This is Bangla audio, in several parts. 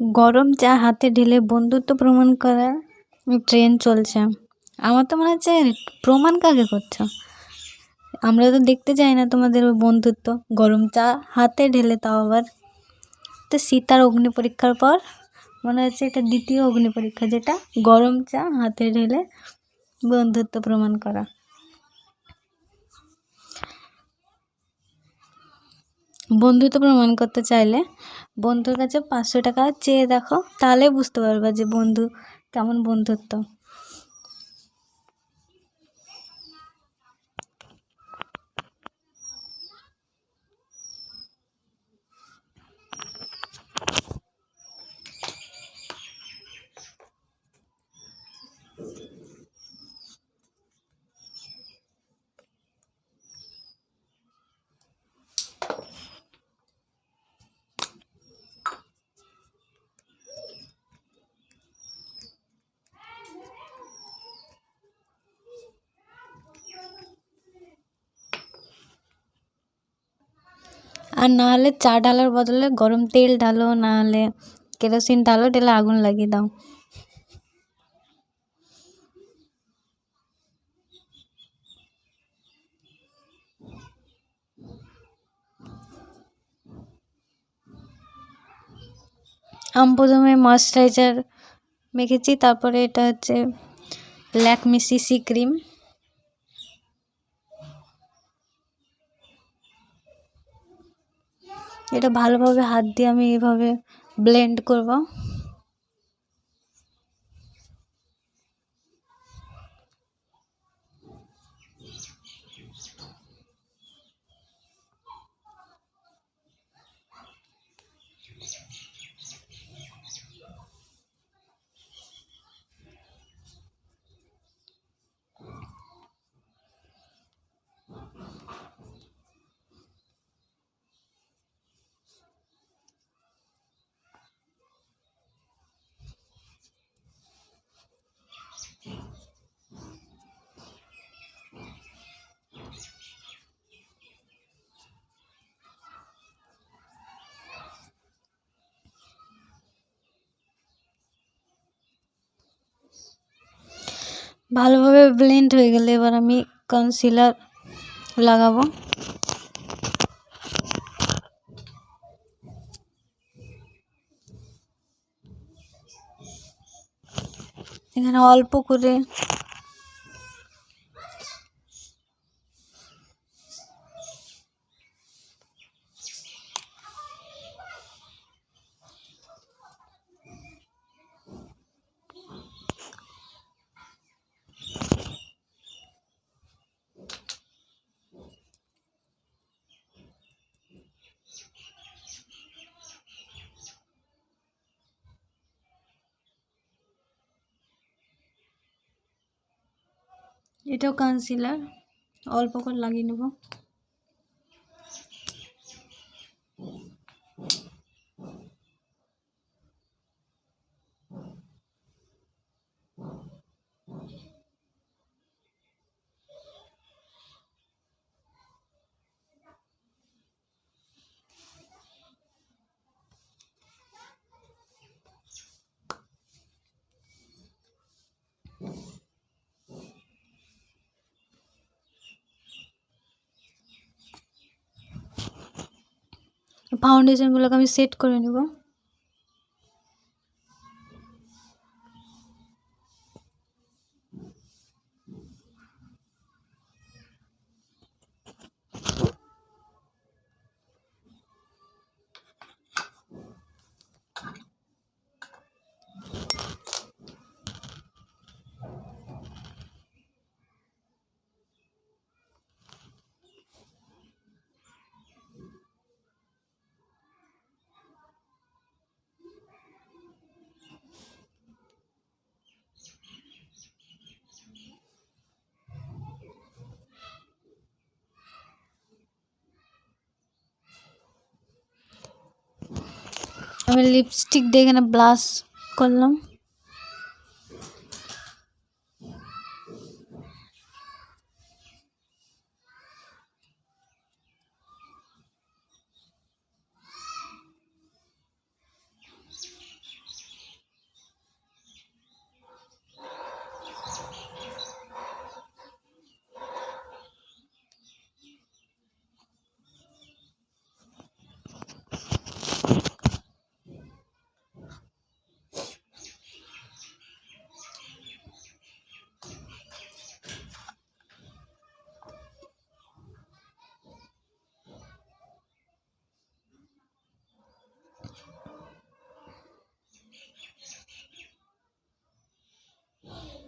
গরম চা হাতে ঢেলে বন্ধুত্ব প্রমাণ করার ট্রেন চলছে। আমার তো মনে হচ্ছে প্রমাণ কাকে করছ? আমরা তো দেখতে চাই না তোমাদের ওই বন্ধুত্ব। গরম চা হাতে ঢেলে তাও আবার। তো সীতার অগ্নি পরীক্ষার পর মনে হচ্ছে এটা দ্বিতীয় অগ্নি পরীক্ষা, যেটা গরম চা হাতে ঢেলে বন্ধুত্ব প্রমাণ করা। বন্ধুত্ব প্রমাণ করতে চাইলে বন্ধুর কাছে পাঁচশো টাকা চেয়ে দেখো তাহলে বুঝতে পারবে যে বন্ধু কেমন বন্ধুত্ব। আর না হলে চা ঢালার বদলে গরম তেল ঢালো না হলে কেরোসিন ঢালো, ঢেলে আগুন লাগিয়ে দাও। আমি প্রথমে ময়েশ্চারাইজার মেখেছি, তারপরে এটা হচ্ছে ল্যাকমি সিসি ক্রিম। এটা ভালোভাবে হাত দিয়ে আমি এভাবে ব্লেন্ড করব। ভালোভাবে ব্লেন্ড হয়ে গেলে এবার আমি কনসিলার লাগাবো। এখানে অল্প করে এটাও কানসিলার অল্প করে লাগিয়ে নেব। ফাউন্ডেশনগুলোকে আমি সেট করে নেব। আমি লিপস্টিক দিয়ে এখানে ব্লাশ করলাম। Wow.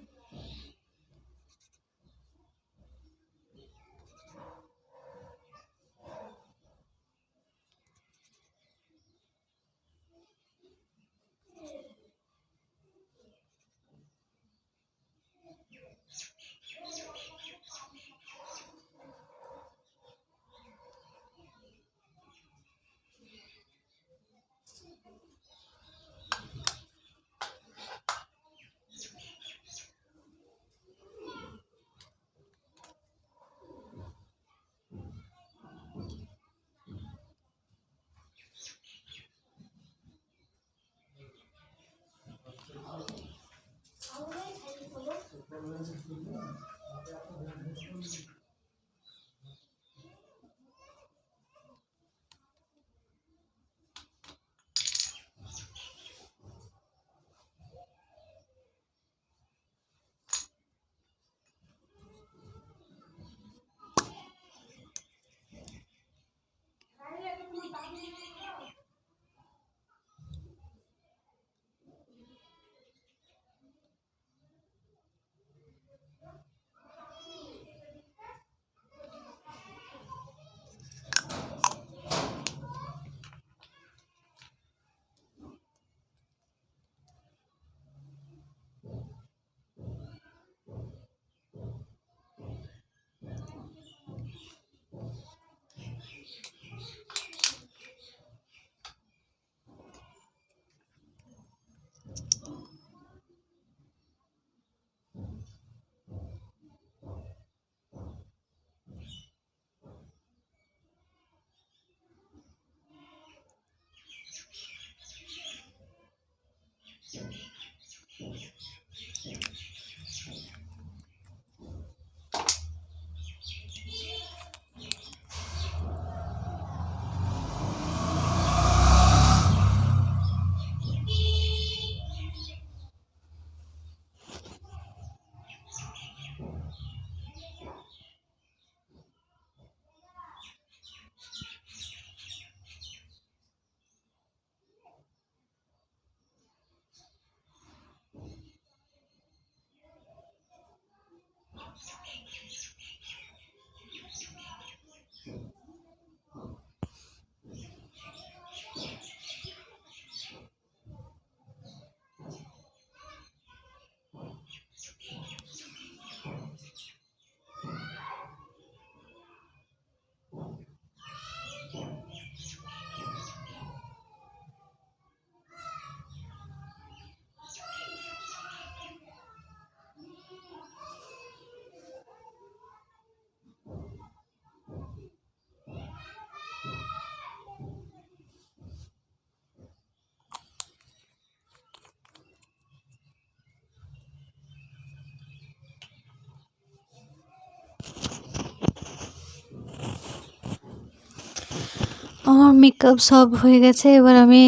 আমার মেকআপ সব হয়ে গেছে, এবার আমি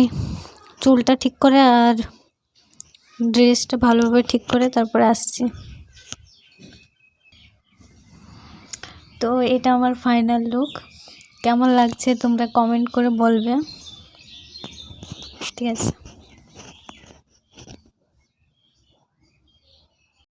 চুলটা ঠিক করে আর ড্রেসটা ভালোভাবে ঠিক করে তারপরে আসছি। তো এটা আমার ফাইনাল লুক কেমন লাগছে তোমরা কমেন্ট করে বলবে। ঠিক আছে।